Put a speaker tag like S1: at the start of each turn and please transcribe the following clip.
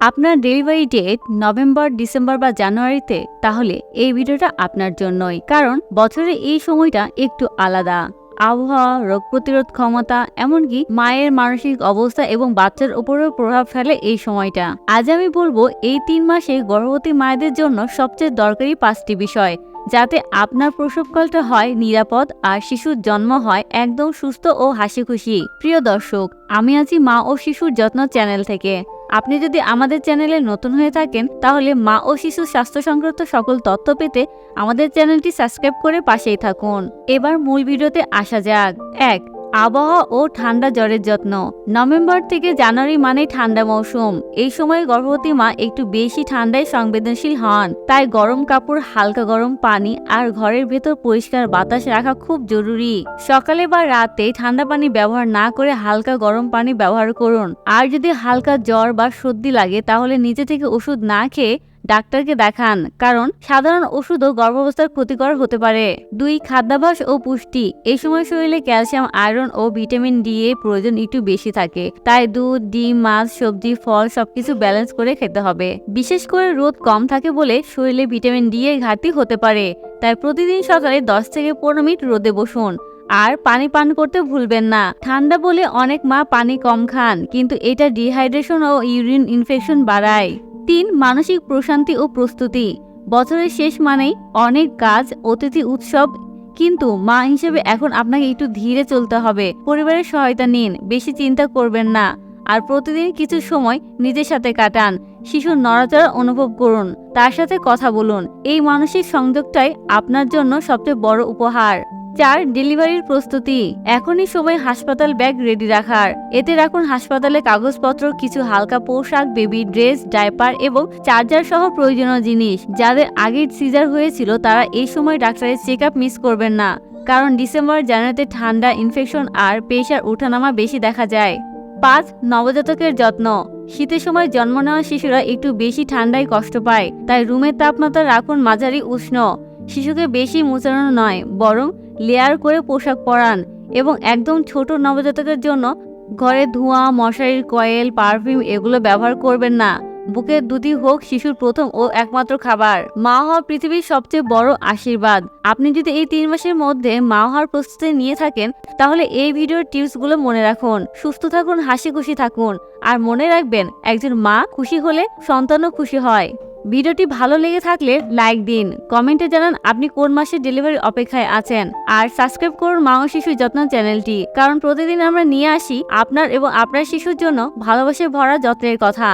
S1: আপনার delivery date November December বা জানুয়ারিতে তাহলে এই ভিডিওটা আপনার জন্যই। কারণ বছরের এই সময়টা একটু আলাদা। আবহাওয়া, রোগ প্রতিরোধ ক্ষমতা, এমনকি মায়ের মানসিক অবস্থা এবং বাচ্চার উপরেও প্রভাব ফেলে এই সময়টা। আজ আমি বলব, এই তিন মাসে গর্ভবতী মায়েদের জন্য সবচেয়ে দরকারি পাঁচটি বিষয়, যাতে আপনার প্রসবকালটা হয় নিরাপদ আর শিশুর জন্ম হয় একদম সুস্থ ও হাসি খুশি প্রিয় দর্শক, আমি আছি মা ও শিশুর যত্ন চ্যানেল থেকে। আপনি যদি আমাদের চ্যানেলে নতুন হয়ে থাকেন, তাহলে মা ও শিশু স্বাস্থ্য সংক্রান্ত সকল তথ্য পেতে আমাদের চ্যানেলটি সাবস্ক্রাইব করে পাশেই থাকুন। এবার মূল ভিডিওতে আসা যাক। এক আবহাওয়া ও ঠান্ডা জ্বরের যত্ন। নভেম্বর থেকে জানুয়ারি মানে ঠান্ডা মৌসুম। এই সময় গর্ভবতী মা একটু বেশি ঠান্ডায় সংবেদনশীল হন। তাই গরম কাপড়, হালকা গরম পানি আর ঘরের ভেতর পরিষ্কার বাতাস রাখা খুব জরুরি। সকালে বা রাতে ঠান্ডা পানি ব্যবহার না করে হালকা গরম পানি ব্যবহার করুন। আর যদি হালকা জ্বর বা সর্দি লাগে, তাহলে নিজে থেকে ওষুধ না খেয়ে ডাক্তারকে দেখান, কারণ সাধারণ ওষুধও গর্ভাবস্থার ক্ষতিকর হতে পারে। দুই, খাদ্যাভ্যাস ও পুষ্টি। এই সময় শরীরে ক্যালসিয়াম, আয়রন ও ভিটামিন ডি এর প্রয়োজন একটু বেশি থাকে। তাই দুধ, ডিম, মাছ, সবজি, ফল সবকিছু ব্যালেন্স করে খেতে হবে। বিশেষ করে রোদ কম থাকে বলে শরীরে ভিটামিন ডি এর ঘাটতি হতে পারে। তাই প্রতিদিন সকালে দশ থেকে পনেরো মিনিট রোদে বসুন। আর পানি পান করতে ভুলবেন না। ঠান্ডা বলে অনেক মা পানি কম খান, কিন্তু এটা ডিহাইড্রেশন ও ইউরিন ইনফেকশন বাড়ায়। তিন মানসিক প্রশান্তি ও প্রস্তুতি। বছরের শেষ মানেই অনেক কাজ, অতিথি উৎসব, কিন্তু মা হিসেবে এখন আপনাকে একটু ধীরে চলতে হবে। পরিবারের সহায়তা নিন, বেশি চিন্তা করবেন না। আর প্রতিদিন কিছু সময় নিজের সাথে কাটান, শিশুর নড়াচড়া অনুভব করুন, তার সাথে কথা বলুন। এই মানসিক সংযোগটাই আপনার জন্য সবচেয়ে বড় উপহার। চার ডেলিভারির প্রস্তুতি। এখনই সময় হাসপাতাল ব্যাগ রেডি রাখার। এতে রাখুন হাসপাতালে কাগজপত্র, কিছু হালকা পোশাক, বেবি ড্রেস, ডাইপার এবং চার্জার সহ প্রয়োজনীয় জিনিস। যাদের আগে সিজার হয়েছিল, তারা এই সময় ডাক্তারের চেক মিস করবেন না। কারণ ডিসেম্বর, জানুয়ারিতে ঠান্ডা, ইনফেকশন আর প্রেশার ওঠানামা বেশি দেখা যায়। পাঁচ, নবজাতকের যত্ন। শীতের সময় জন্ম নেওয়া শিশুরা একটু বেশি ঠান্ডায় কষ্ট পায়, তাই রুমের তাপমাত্রা রাখুন মাঝারি উষ্ণ। শিশুকে বেশি মোচানো নয়, বরং লেয়ার করে পোশাক পরান এবং একদম ছোট নবজাতকের জন্য ঘরে ধোঁয়া, মশারির কয়েল, পারফিউম এগুলো ব্যবহার করবেন না। বুকের দুধই হোক শিশুর প্রথম ও একমাত্র খাবার। মা হওয়া পৃথিবীর সবচেয়ে বড় আশীর্বাদ। আপনি যদি এই তিন মাসের মধ্যে মা হওয়ার প্রস্তুতি নিয়ে থাকেন, তাহলে এই ভিডিওর টিপসগুলো মনে রাখুন। সুস্থ থাকুন, হাসি খুশি থাকুন। আর মনে রাখবেন, একজন মা খুশি হলে সন্তানও খুশি হয়। ভিডিওটি ভালো লেগে থাকলে লাইক দিন, কমেন্টে জানান আপনি কোন মাসে ডেলিভারি অপেক্ষায় আছেন, আর সাবস্ক্রাইব করুন মা ও শিশু যত্ন চ্যানেলটি, কারণ প্রতিদিন আমরা নিয়ে আসি আপনার এবং আপনার শিশুর জন্য ভালোবাসে ভরা যত্নের কথা।